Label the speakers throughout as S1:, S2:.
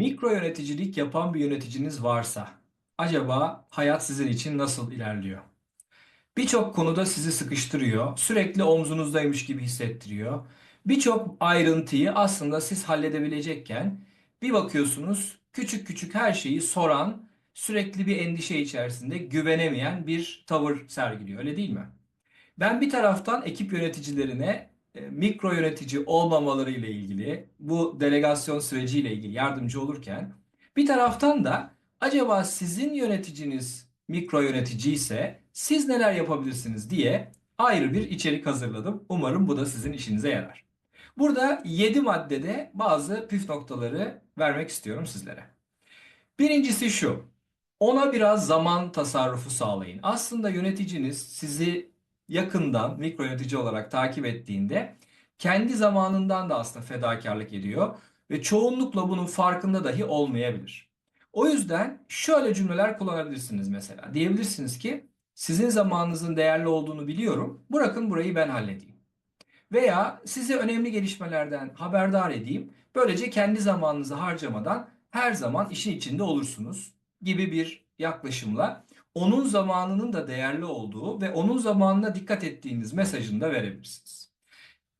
S1: Mikro yöneticilik yapan bir yöneticiniz varsa, acaba hayat sizin için nasıl ilerliyor? Birçok konuda sizi sıkıştırıyor, sürekli omzunuzdaymış gibi hissettiriyor. Birçok ayrıntıyı aslında siz halledebilecekken bir bakıyorsunuz küçük küçük her şeyi soran, sürekli bir endişe içerisinde güvenemeyen bir tavır sergiliyor, öyle değil mi? Ben bir taraftan ekip yöneticilerine e, mikro yönetici olmamaları ile ilgili bu delegasyon süreciyle ilgili yardımcı olurken bir taraftan da acaba sizin yöneticiniz mikro yönetici ise siz neler yapabilirsiniz diye ayrı bir içerik hazırladım. Umarım bu da sizin işinize yarar. Burada 7 maddede bazı püf noktaları vermek istiyorum sizlere. Birincisi şu. Ona biraz zaman tasarrufu sağlayın. Aslında yöneticiniz sizi yakından mikro yönetici olarak takip ettiğinde kendi zamanından da aslında fedakarlık ediyor ve çoğunlukla bunun farkında dahi olmayabilir. O yüzden şöyle cümleler kullanabilirsiniz mesela. Diyebilirsiniz ki sizin zamanınızın değerli olduğunu biliyorum. Bırakın burayı ben halledeyim. Veya sizi önemli gelişmelerden haberdar edeyim. Böylece kendi zamanınızı harcamadan her zaman işin içinde olursunuz gibi bir yaklaşımla onun zamanının da değerli olduğu ve onun zamanına dikkat ettiğiniz mesajını da verebilirsiniz.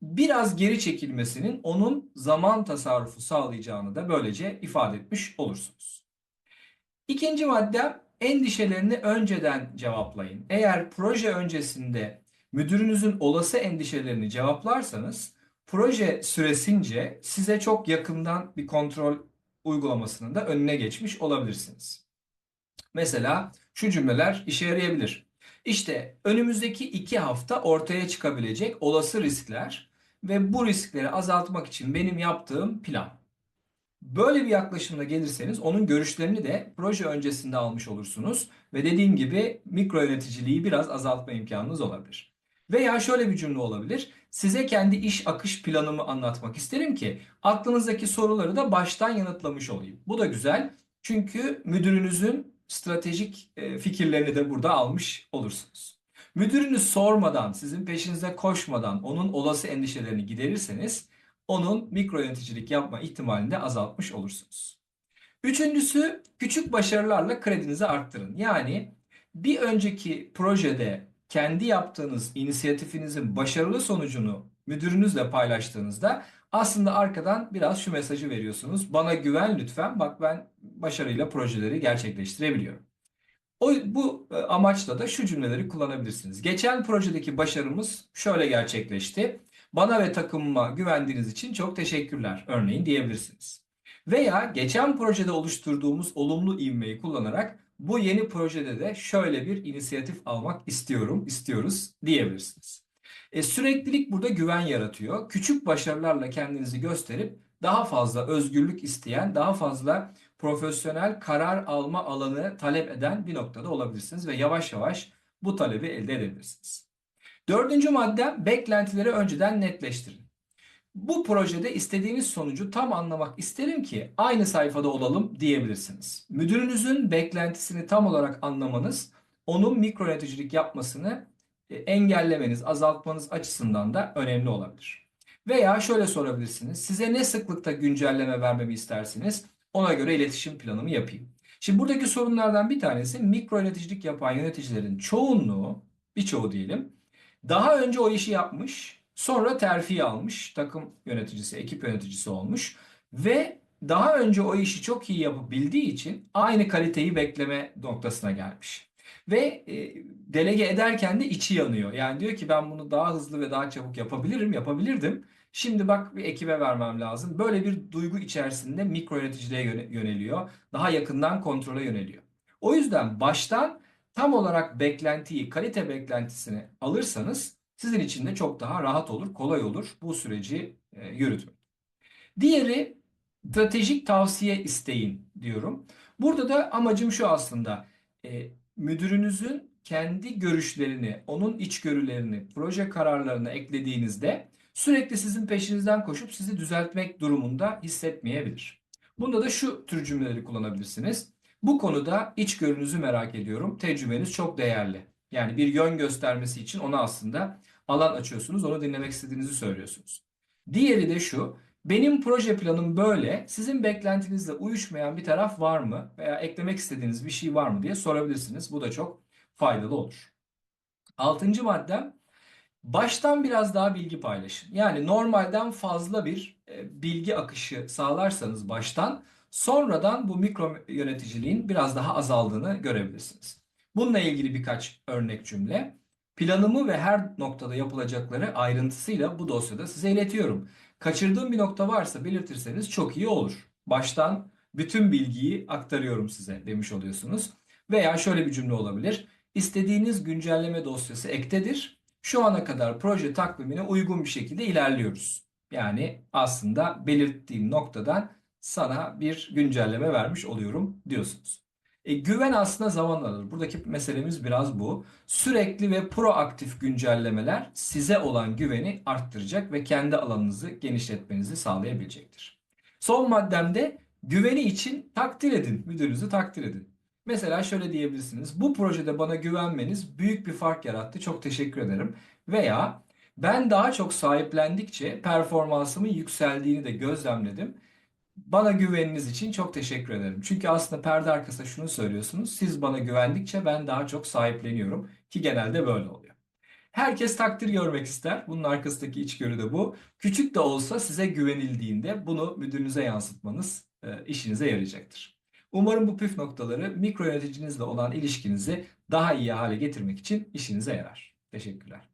S1: Biraz geri çekilmesinin onun zaman tasarrufu sağlayacağını da böylece ifade etmiş olursunuz. İkinci madde endişelerini önceden cevaplayın. Eğer proje öncesinde müdürünüzün olası endişelerini cevaplarsanız proje süresince size çok yakından bir kontrol uygulamasının da önüne geçmiş olabilirsiniz. Mesela şu cümleler işe yarayabilir. İşte önümüzdeki iki hafta ortaya çıkabilecek olası riskler ve bu riskleri azaltmak için benim yaptığım plan. Böyle bir yaklaşımla gelirseniz onun görüşlerini de proje öncesinde almış olursunuz ve dediğim gibi mikro yöneticiliği biraz azaltma imkanınız olabilir. Veya şöyle bir cümle olabilir. Size kendi iş akış planımı anlatmak isterim ki aklınızdaki soruları da baştan yanıtlamış olayım. Bu da güzel. Çünkü müdürünüzün stratejik e, fikirlerini de burada almış olursunuz. Müdürünüz sormadan, sizin peşinize koşmadan onun olası endişelerini giderirseniz onun mikro yöneticilik yapma ihtimalini de azaltmış olursunuz. Üçüncüsü küçük başarılarla kredinizi arttırın. Yani bir önceki projede kendi yaptığınız inisiyatifinizin başarılı sonucunu müdürünüzle paylaştığınızda aslında arkadan biraz şu mesajı veriyorsunuz. Bana güven lütfen. Bak ben başarıyla projeleri gerçekleştirebiliyorum. O, bu e, amaçla da şu cümleleri kullanabilirsiniz. Geçen projedeki başarımız şöyle gerçekleşti. Bana ve takımıma güvendiğiniz için çok teşekkürler örneğin diyebilirsiniz. Veya geçen projede oluşturduğumuz olumlu ivmeyi kullanarak bu yeni projede de şöyle bir inisiyatif almak istiyorum, istiyoruz diyebilirsiniz. E, süreklilik burada güven yaratıyor. Küçük başarılarla kendinizi gösterip daha fazla özgürlük isteyen, daha fazla profesyonel karar alma alanı talep eden bir noktada olabilirsiniz ve yavaş yavaş bu talebi elde edebilirsiniz. Dördüncü madde beklentileri önceden netleştirin. Bu projede istediğiniz sonucu tam anlamak isterim ki aynı sayfada olalım diyebilirsiniz. Müdürünüzün beklentisini tam olarak anlamanız onun mikro yöneticilik yapmasını engellemeniz, azaltmanız açısından da önemli olabilir. Veya şöyle sorabilirsiniz. Size ne sıklıkta güncelleme vermemi istersiniz? Ona göre iletişim planımı yapayım. Şimdi buradaki sorunlardan bir tanesi mikro yöneticilik yapan yöneticilerin çoğunluğu, birçoğu diyelim, daha önce o işi yapmış, sonra terfi almış, takım yöneticisi, ekip yöneticisi olmuş ve daha önce o işi çok iyi yapıp bildiği için aynı kaliteyi bekleme noktasına gelmiş. Ve e, delege ederken de içi yanıyor. Yani diyor ki ben bunu daha hızlı ve daha çabuk yapabilirim, yapabilirdim. Şimdi bak bir ekibe vermem lazım. Böyle bir duygu içerisinde mikro yöneticiliğe yöneliyor. Daha yakından kontrole yöneliyor. O yüzden baştan tam olarak beklentiyi, kalite beklentisini alırsanız sizin için de çok daha rahat olur, kolay olur bu süreci e, yürütmek. Diğeri stratejik tavsiye isteyin diyorum. Burada da amacım şu aslında. E, müdürünüzün kendi görüşlerini, onun içgörülerini, proje kararlarına eklediğinizde sürekli sizin peşinizden koşup sizi düzeltmek durumunda hissetmeyebilir. Bunda da şu tür cümleleri kullanabilirsiniz. Bu konuda içgörünüzü merak ediyorum. Tecrübeniz çok değerli. Yani bir yön göstermesi için ona aslında alan açıyorsunuz. Onu dinlemek istediğinizi söylüyorsunuz. Diğeri de şu. Benim proje planım böyle. Sizin beklentinizle uyuşmayan bir taraf var mı? Veya eklemek istediğiniz bir şey var mı diye sorabilirsiniz. Bu da çok faydalı olur. Altıncı maddem baştan biraz daha bilgi paylaşın. Yani normalden fazla bir e, bilgi akışı sağlarsanız baştan sonradan bu mikro yöneticiliğin biraz daha azaldığını görebilirsiniz. Bununla ilgili birkaç örnek cümle. Planımı ve her noktada yapılacakları ayrıntısıyla bu dosyada size iletiyorum. Kaçırdığım bir nokta varsa belirtirseniz çok iyi olur. Baştan bütün bilgiyi aktarıyorum size demiş oluyorsunuz. Veya şöyle bir cümle olabilir. İstediğiniz güncelleme dosyası ektedir. Şu ana kadar proje takvimine uygun bir şekilde ilerliyoruz. Yani aslında belirttiğim noktadan sana bir güncelleme vermiş oluyorum diyorsunuz. E, güven aslında zaman alır. Buradaki meselemiz biraz bu. Sürekli ve proaktif güncellemeler size olan güveni arttıracak ve kendi alanınızı genişletmenizi sağlayabilecektir. Son maddemde güveni için takdir edin, müdürünüzü takdir edin. Mesela şöyle diyebilirsiniz. Bu projede bana güvenmeniz büyük bir fark yarattı. Çok teşekkür ederim. Veya ben daha çok sahiplendikçe performansımın yükseldiğini de gözlemledim. Bana güveniniz için çok teşekkür ederim. Çünkü aslında perde arkasında şunu söylüyorsunuz. Siz bana güvendikçe ben daha çok sahipleniyorum ki genelde böyle oluyor. Herkes takdir görmek ister. Bunun arkasındaki içgörü de bu. Küçük de olsa size güvenildiğinde bunu müdürünüze yansıtmanız e, işinize yarayacaktır. Umarım bu püf noktaları mikro yöneticinizle olan ilişkinizi daha iyi hale getirmek için işinize yarar. Teşekkürler.